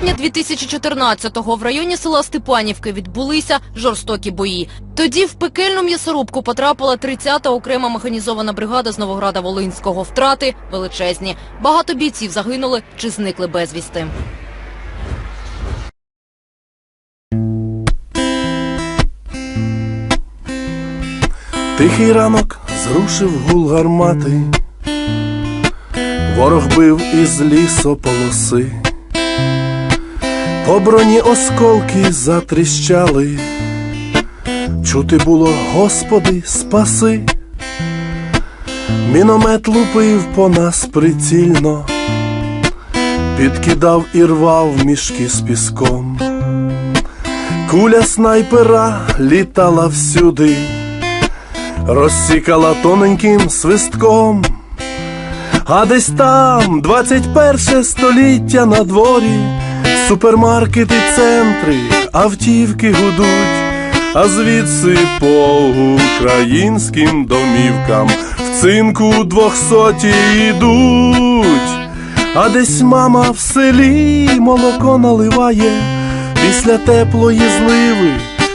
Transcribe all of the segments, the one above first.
Серпня 2014-го в районі села Степанівки відбулися жорстокі бої. Тоді в пекельну м'ясорубку потрапила 30-та окрема механізована бригада з Новограда Волинського. Втрати величезні. Багато бійців загинули чи зникли безвісти. Тихий ранок зрушив гул гармати, ворог бив із лісополоси, по броні осколки затріщали, чути було, Господи, спаси, міномет лупив по нас прицільно, підкидав і рвав мішки з піском. Куля снайпера літала всюди розсікала тоненьким свистком. А десь там 21 століття на дворі, супермаркети, центри, автівки гудуть, а звідси по українським домівкам в цинку двохсоті йдуть. А десь мама в селі молоко наливає, після теплої зливи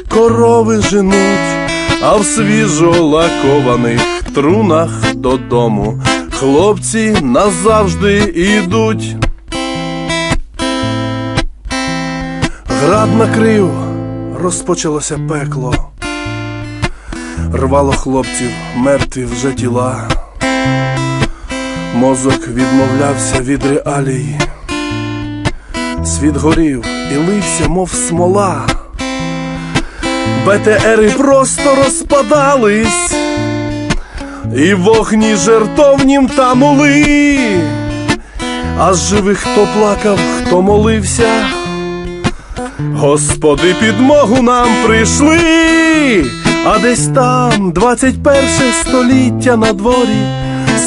корови женуть а в свіжо лакованих трунах додому хлопці назавжди ідуть. Град накрив, розпочалося пекло, рвало хлопців мертві вже тіла, мозок відмовлявся від реалій, світ горів і лився, мов смола. БТРи просто розпадались, і вогні жертовнім там ули, а з живих хто плакав, хто молився. Господи, підмогу нам прийшли, а десь там 21 століття на дворі,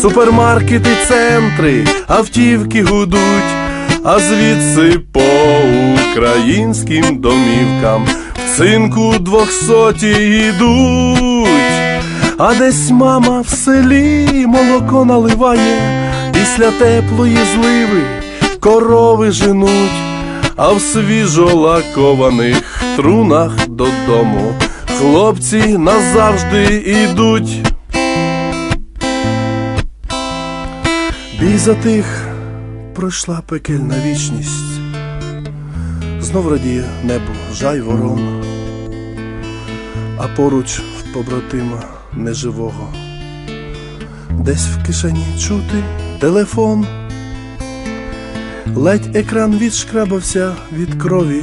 супермаркети, центри, автівки гудуть, а звідси по українським домівкам в цинку двохсоті йдуть, а десь мама в селі молоко наливає, після теплої зливи корови женуть, а в свіжо лакованих трунах додому хлопці назавжди ідуть. Бій затих, пройшла пекельна вічність. Знов радіє небо жай ворон, а поруч в побратима неживого. Десь в кишені чути телефон, ледь екран відшкрабався від крові,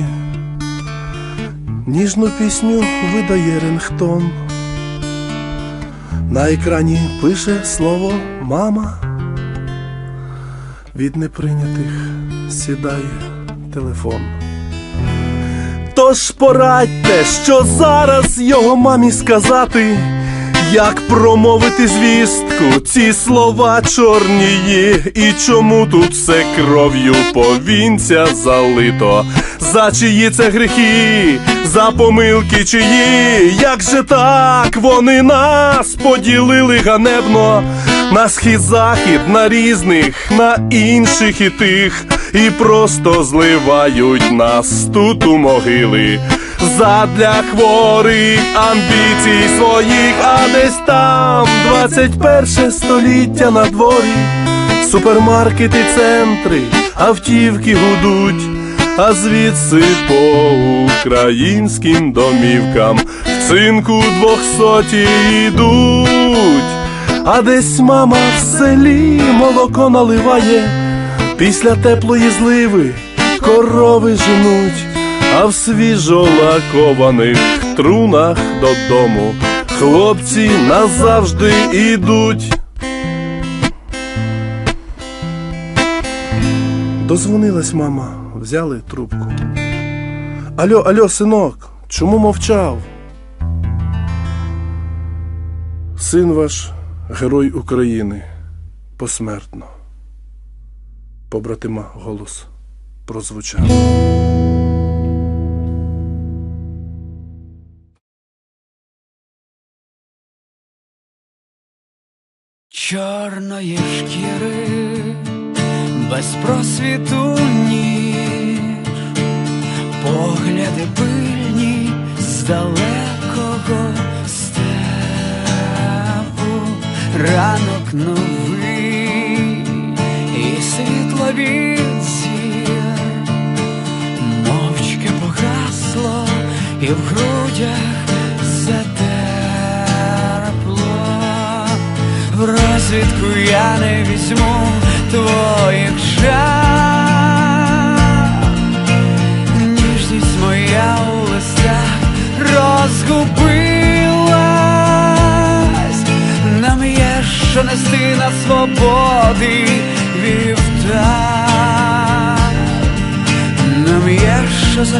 ніжну пісню видає рингтон. На екрані пише слово мама. Від неприйнятих сідає телефон. Тож порадьте, що зараз його мамі сказати, як промовити звістку, ці слова чорнії, і чому тут все кров'ю повінця залито, за чиї це гріхи, за помилки чиї, як же так? Вони нас поділили ганебно, на схід захід, на різних, на інших і тих, і просто зливають нас тут у могили. Задля хворих амбіцій своїх, а десь там 21 століття на дворі, супермаркети, центри, автівки гудуть, а звідси по українським домівкам в цинку двохсоті йдуть. А десь мама в селі молоко наливає, після теплої зливи корови женуть, а в свіжо лакованих трунах додому хлопці назавжди ідуть. Дозвонилась мама, взяли трубку. Альо, альо, синок, чому мовчав? Син ваш герой України посмертно. Побратима голос прозвучав. Чорної шкіри, без просвіту ніч, погляди пильні з далекого степу, ранок новий і світло від мовчки погасло і в грудях затерпло. Розвідку я не візьму твоїх жар. Ніжність моя у листах розгубилась. Нам є що нести на свободи вівтар. Нам є що за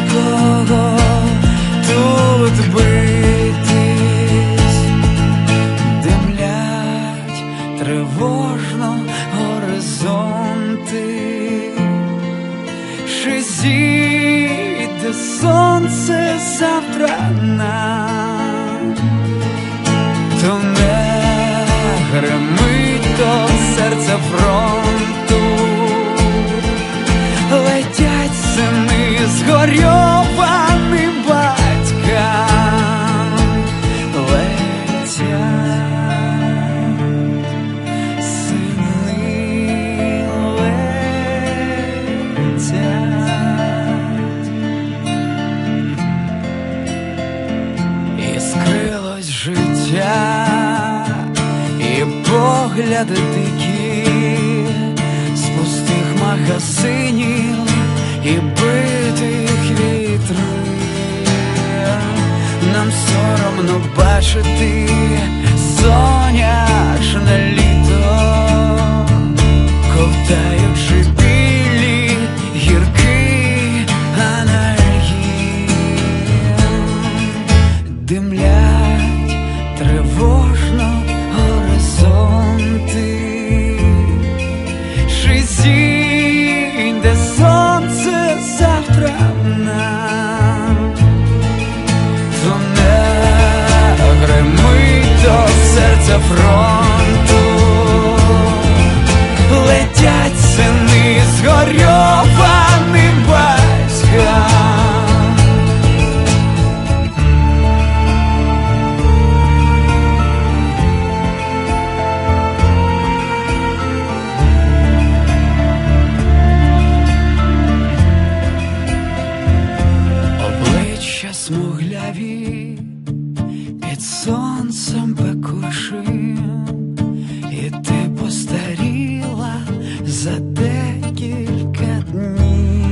то не гримить то серце фронту погляди дикі з пустих магазинів і битих вітрин. Нам соромно бачити соняшне літо, of wrong. За декілька днів,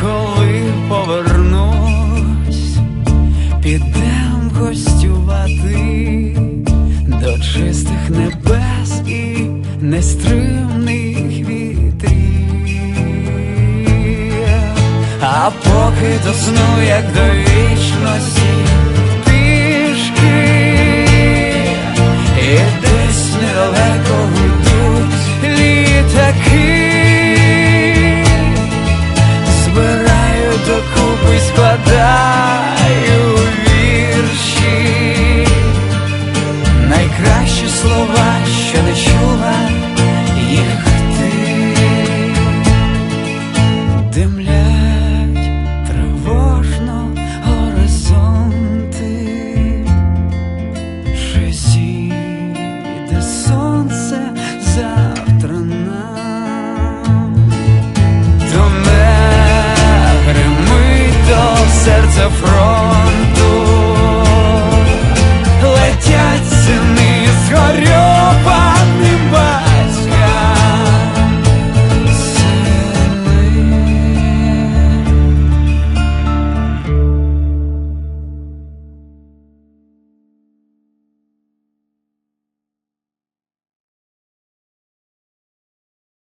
коли повернусь, підем гостювати до чистих небес і нестримних вітрів. А поки до сну, як до вічності,